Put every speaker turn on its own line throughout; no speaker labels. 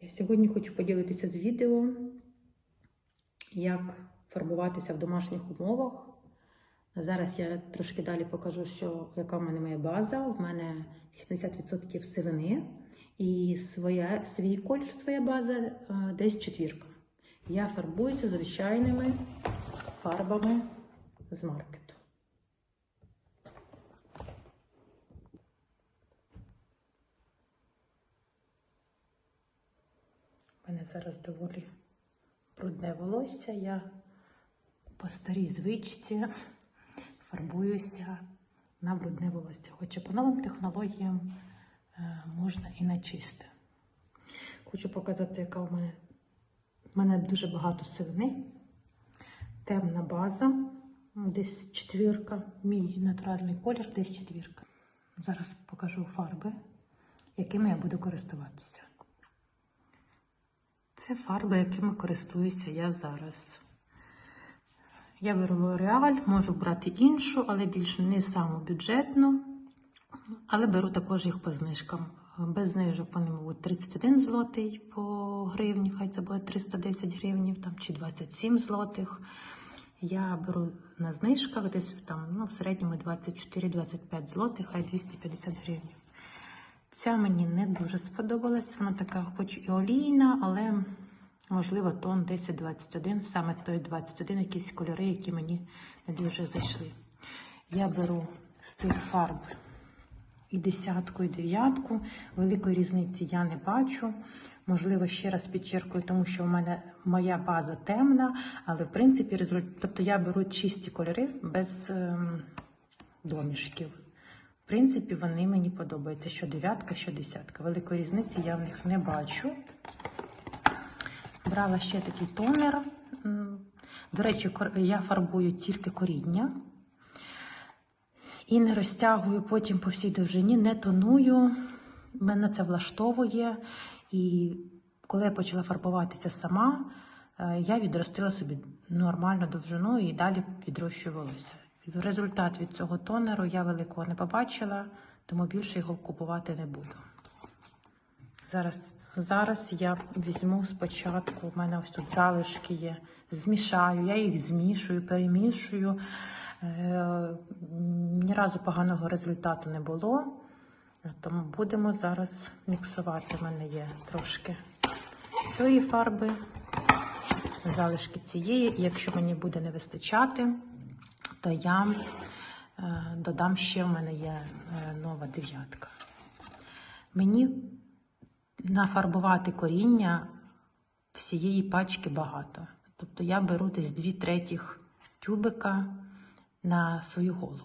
Я сьогодні хочу поділитися з відео, як фарбуватися в домашніх умовах. Зараз я трошки далі покажу, що, яка в мене моя база. В мене 70% сивини і своя, свій колір, своя база е, десь четвірка. Я фарбуюся звичайними фарбами з маркету. У мене зараз доволі брудне волосся. Я по старій звичці фарбуюся на брудне волосся. Хоча по новим технологіям е, можна і на чисте. Хочу показати, яка у мене. У мене дуже багато сивини, темна база, десь четвірка. Мій натуральний колір десь четвірка. Зараз покажу фарби, якими я буду користуватися. Це фарби, якими користуюся я зараз. Я беру L'Oreal, можу брати іншу, але більш не саму бюджетну. Але беру також їх по знижкам. Без знижок вони, мабуть, 31 злотий по гривні, хай це буде 310 гривнів там, чи 27 злотих. Я беру на знижках десь там, ну, в середньому 24-25 злотих, хай 250 гривень. Ця мені не дуже сподобалась. Вона така, хоч і олійна, але можливо тон 10-21, саме той 21, якісь кольори, які мені не дуже зайшли. Я беру з цих фарб і десятку, і дев'ятку. Великої різниці я не бачу. Можливо, ще раз підчеркую, тому що в мене моя база темна, але в принципі результат. Тобто я беру чисті кольори без ем, домішків. В принципі, вони мені подобаються. Що дев'ятка, що десятка. Великої різниці я в них не бачу. Брала ще такий тонер. До речі, я фарбую тільки коріння. І не розтягую потім по всій довжині, не тоную. Мене це влаштовує. І коли я почала фарбуватися сама, е, я відростила собі нормальну довжину і далі відрощую волосся. Результат від цього тонеру я великого не побачила, тому більше його купувати не буду. Зараз, зараз я візьму спочатку, у мене ось тут залишки є, змішаю, я їх змішую, перемішую. Е, ні разу поганого результату не було, тому будемо зараз міксувати. У мене є трошки цієї фарби, залишки цієї. І якщо мені буде не вистачати, то я е, додам ще в мене є е, нова дев'ятка. Мені нафарбувати коріння всієї пачки багато. Тобто я беру десь дві третіх тюбика на свою голову.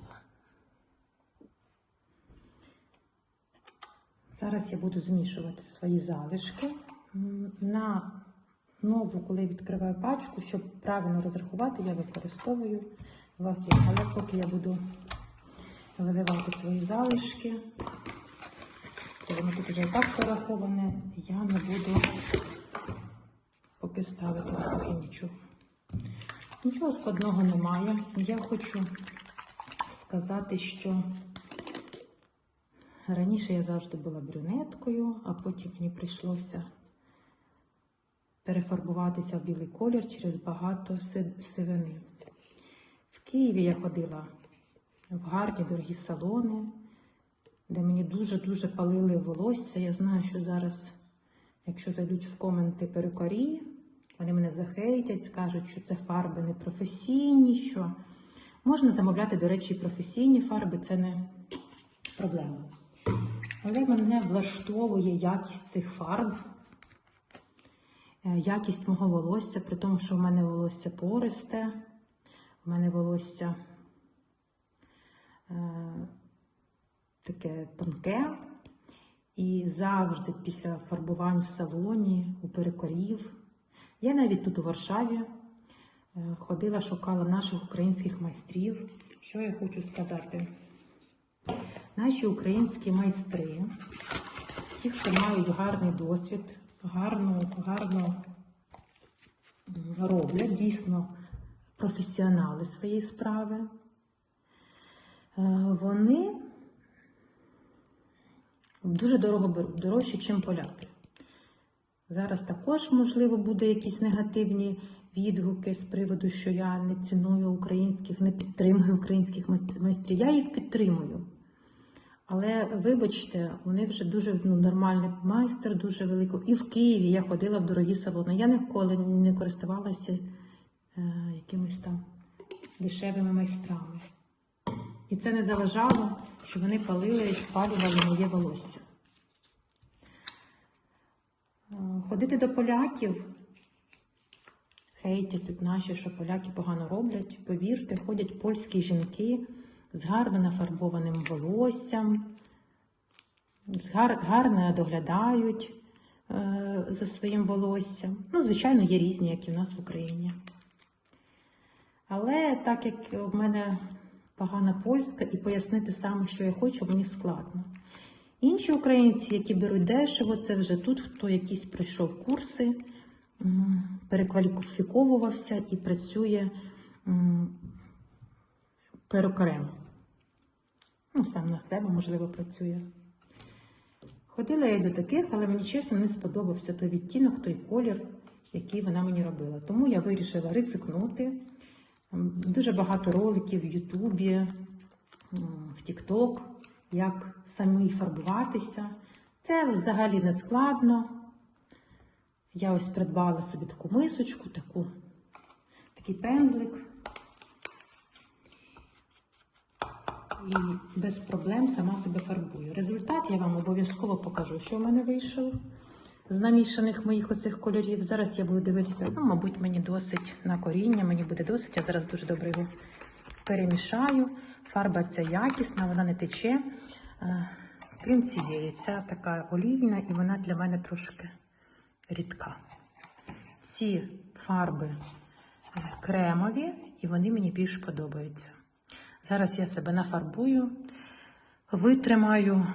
Зараз я буду змішувати свої залишки. На нову, коли відкриваю пачку, щоб правильно розрахувати, я використовую ваги. Але поки я буду виливати свої залишки, то воно тут вже і так пораховане, я не буду поки ставити ваги нічого. Нічого складного немає. Я хочу сказати, що раніше я завжди була брюнеткою, а потім мені прийшлося перефарбуватися в білий колір через багато сивини. Києві я ходила в гарні дорогі салони, де мені дуже-дуже палили волосся. Я знаю, що зараз, якщо зайдуть в коменти перукарі, вони мене захейтять, скажуть, що це фарби не професійні, що можна замовляти, до речі, професійні фарби, це не проблема. Але мене влаштовує якість цих фарб, е, якість мого волосся, при тому, що в мене волосся пористе, в мене волосся е, таке тонке. І завжди після фарбувань в салоні, у перекорів. Я навіть тут у Варшаві е, ходила, шукала наших українських майстрів. Що я хочу сказати? Наші українські майстри, ті, хто мають гарний досвід, гарно, гарно роблять, дійсно професіонали своєї справи, е, вони дуже дорого беруть, дорожче, ніж поляки. Зараз також, можливо, буде якісь негативні відгуки з приводу, що я не ціную українських, не підтримую українських майстрів. Я їх підтримую. Але вибачте, вони вже дуже ну, нормальний майстер, дуже великий. І в Києві я ходила в дорогі салони. Я ніколи не користувалася якимись там дешевими майстрами. І це не заважало, що вони палили і спалювали моє волосся. Е, Ходити до поляків, хейтять тут наші, що поляки погано роблять. Повірте, ходять польські жінки з гарно нафарбованим волоссям, з гар, гарно доглядають е, за своїм волоссям. Ну, звичайно, є різні, як і в нас в Україні. Але так як в мене погана польська, і пояснити саме, що я хочу, мені складно. Інші українці, які беруть дешево, це вже тут, хто якісь пройшов курси, перекваліфіковувався і працює перукарем. Ну, сам на себе, можливо, працює. Ходила я до таких, але мені чесно не сподобався той відтінок, той колір, який вона мені робила. Тому я вирішила ризикнути. Дуже багато роликів в Ютубі, в Тікток, як самі фарбуватися. Це взагалі не складно. Я ось придбала собі таку мисочку, таку, такий пензлик. І без проблем сама себе фарбую. Результат я вам обов'язково покажу, що в мене вийшло з намішаних моїх оцих кольорів. Зараз я буду дивитися, ну, мабуть, мені досить на коріння, мені буде досить. Я зараз дуже добре його перемішаю. Фарба ця якісна, вона не тече. Е, Крім цієї, ця така олійна і вона для мене трошки рідка. Ці фарби е, кремові, і вони мені більш подобаються. Зараз я себе нафарбую, витримаю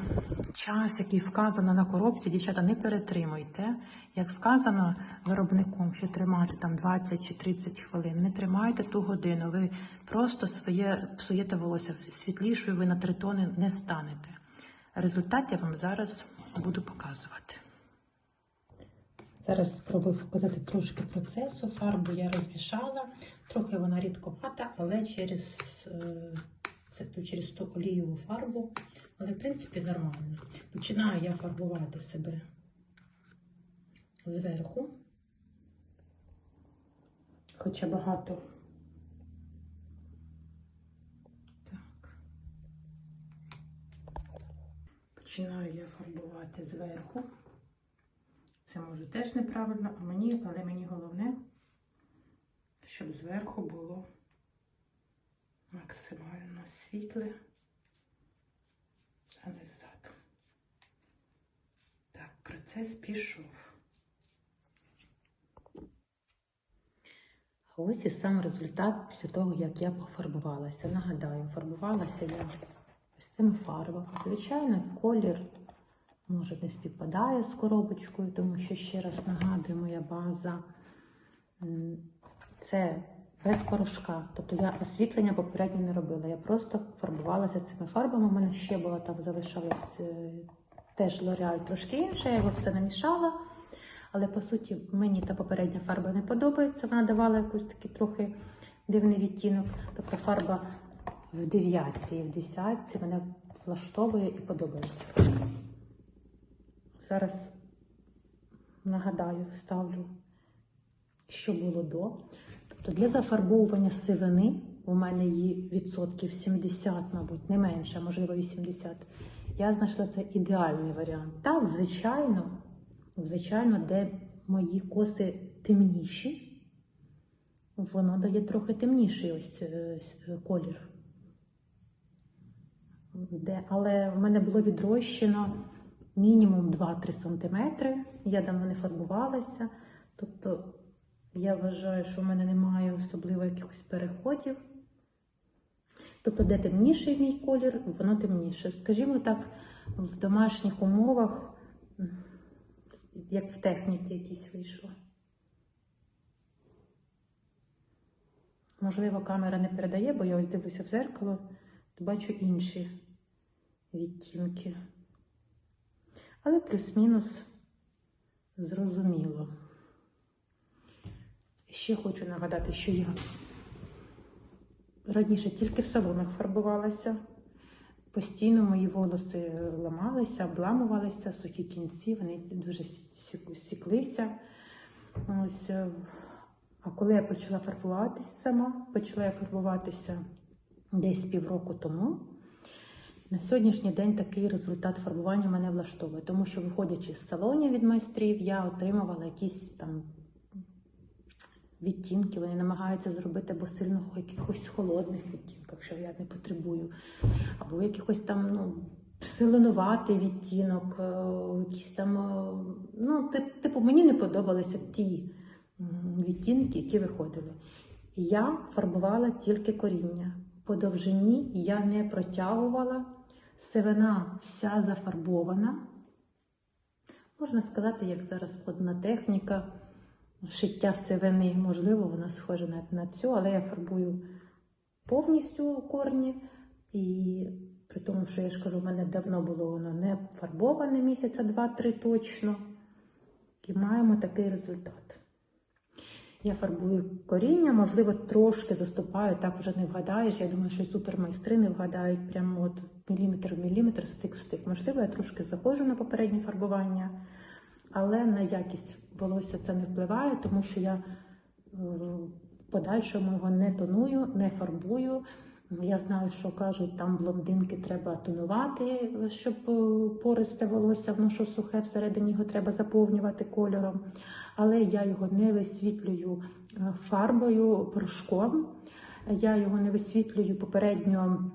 час, який вказано на коробці. Дівчата, не перетримуйте. Як вказано виробником, що тримати там 20 чи 30 хвилин. Не тримайте ту годину. Ви просто своє псуєте волосся. Світлішою ви на три тони не станете. Результат я вам зараз буду показувати. Зараз спробую показати трошки процесу. Фарбу я розмішала, трохи вона рідковата, але через, це, через ту олієву фарбу, але в принципі нормально. Починаю я фарбувати себе зверху, хоча багато. Так. Починаю я фарбувати зверху. Це може теж неправильно, а мені, але мені головне, щоб зверху було максимально світле, а не ззаду. Так, процес пішов. Ось і сам результат після того, як я пофарбувалася. Нагадаю, фарбувалася я ось цими фарбами. Звичайно, колір може не співпадає з коробочкою, тому що ще раз нагадую, моя база це без порошка. Тобто я освітлення попередньо не робила. Я просто фарбувалася цими фарбами. У мене ще була там залишалась е, теж L'Oreal трошки інша, я його все намішала. Але по суті мені та попередня фарба не подобається. Вона давала якийсь такий трохи дивний відтінок. Тобто фарба в дев'ятці в десятці мене влаштовує і подобається. Зараз нагадаю, ставлю, що було до. Тобто для зафарбовування сивини у мене її відсотків 70, мабуть, не менше, можливо, 80. Я знайшла це ідеальний варіант. Так, звичайно, звичайно, де мої коси темніші, воно дає трохи темніший ось е, колір. Де, але в мене було відрощено мінімум 2-3 см. Я давно не фарбувалася. Тобто я вважаю, що в мене немає особливо якихось переходів. Тобто, де темніший мій колір, воно темніше. Скажімо так, в домашніх умовах, як в техніці якісь вийшло. Можливо, камера не передає, бо я ось дивлюся в зеркало, то бачу інші відтінки. Але плюс-мінус Зрозуміло. Ще хочу нагадати, що я раніше тільки в салонах фарбувалася. Постійно мої волоси ламалися, обламувалися, сухі кінці, вони дуже сіклися. Ось. е, А коли я почала фарбуватися сама, почала я фарбуватися десь півроку тому. На сьогоднішній день такий результат фарбування мене влаштовує, тому що, виходячи з салонів від майстрів, я отримувала якісь там відтінки. Вони намагаються зробити або сильно в якихось холодних відтінках, що я не потребую, або якихось там ну, силенуватий відтінок, е, якісь там. е, Ну, типу, мені не подобалися ті відтінки, які виходили. Я фарбувала тільки коріння. По довжині я не протягувала. Сивина вся зафарбована. Можна сказати, як зараз одна техніка шиття сивини. Можливо, вона схожа на, на цю, але я фарбую повністю корні. І при тому, що я ж кажу, в мене давно було воно не фарбоване місяця два-три точно. І маємо такий результат. Я фарбую коріння, можливо, трошки заступаю, так вже не вгадаєш. Я думаю, що супермайстри не вгадають прямо от міліметр в міліметр, стик в стик. Можливо, я трошки заходжу на попереднє фарбування, але на якість волосся це не впливає, тому що я е, в подальшому його не тоную, не фарбую. Я знаю, що кажуть, там блондинки треба тонувати, щоб е, пористе волосся, воно що сухе, всередині його треба заповнювати кольором. Але я його не висвітлюю е, фарбою, порошком. Я його не висвітлюю попередньо.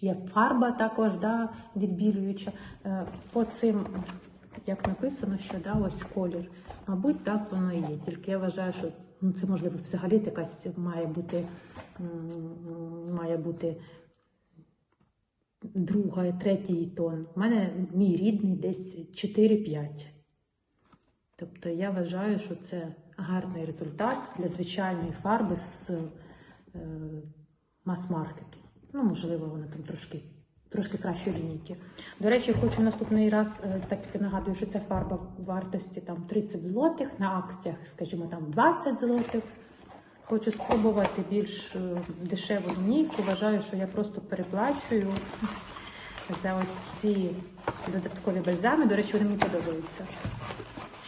Є фарба також да, відбілююча. По цим, як написано, що да, ось колір. Мабуть, так воно і є. Тільки я вважаю, що ну, це можливо взагалі якась має бути, має бути друга, третій тон. У мене мій рідний десь 4-5. Тобто я вважаю, що це гарний результат для звичайної фарби з е, мас-маркету. Ну, можливо, вона там трошки, трошки кращої лінійки. До речі, хочу наступний раз, е, так нагадую, що ця фарба в вартості там 30 злотих, на акціях, скажімо, там 20 злотих. Хочу спробувати більш е, дешеву лінійку. Вважаю, що я просто переплачую за ось ці додаткові бальзами. До речі, вони мені подобаються.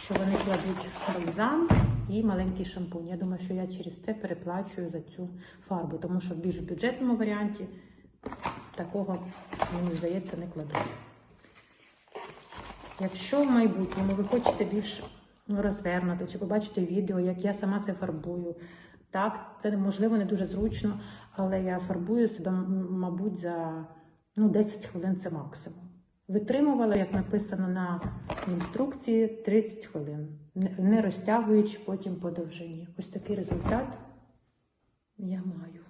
Що вони кладуть бальзам і маленький шампунь. Я думаю, що я через це переплачую за цю фарбу, тому що в більш бюджетному варіанті такого, мені здається, не кладуть. Якщо в майбутньому ви хочете більш ну, розвернути, чи побачите відео, як я сама це фарбую, так, це можливо не дуже зручно, але я фарбую себе, мабуть, за ну, 10 хвилин це максимум. Витримувала, як написано на інструкції, 30 хвилин, не розтягуючи потім по довжині. Ось такий результат я маю.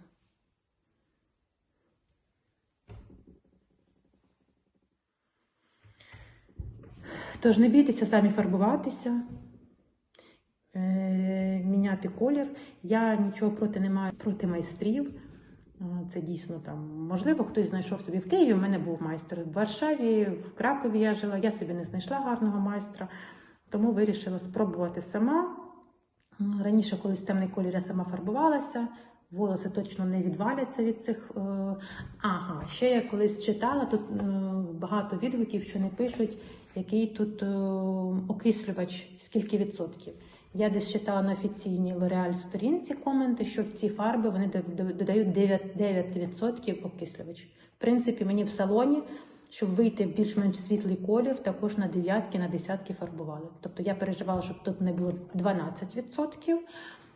Тож не бійтеся самі фарбуватися, е, міняти колір. Я нічого проти не маю проти майстрів. Це дійсно там, можливо, хтось знайшов собі в Києві. У мене був майстер в Варшаві, в Кракові я жила. Я собі не знайшла гарного майстра, тому вирішила спробувати сама. Раніше, колись темний колір, я сама фарбувалася. Волоси точно не відваляться від цих. е, Ага, ще я колись читала тут е, багато відгуків, що не пишуть, який тут е, окислювач, скільки відсотків. Я десь читала на офіційній L'Oreal сторінці коменти, що в ці фарби вони до- до- додають 9%, 9% окислювач. В принципі, мені в салоні, щоб вийти в більш-менш світлий колір, також на дев'ятки, на десятки фарбували. Тобто я переживала, щоб тут не було 12%,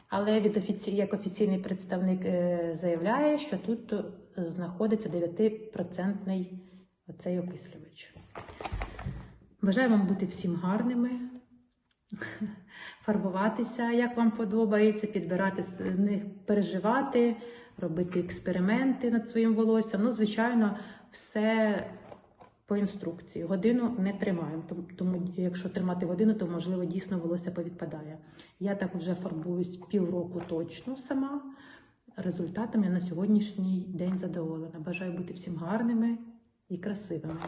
але від офіці... як офіційний представник е, заявляє, що тут е, знаходиться 9% оцей окислювач. Бажаю вам бути всім гарними, фарбуватися, як вам подобається, підбирати з них, переживати, робити експерименти над своїм волоссям. Ну, звичайно, все по інструкції. Годину не тримаємо, тому, якщо тримати годину, то можливо дійсно волосся повідпадає. Я так вже фарбуюсь півроку точно сама. Результатом я на сьогоднішній день задоволена. Бажаю бути всім гарними і красивими.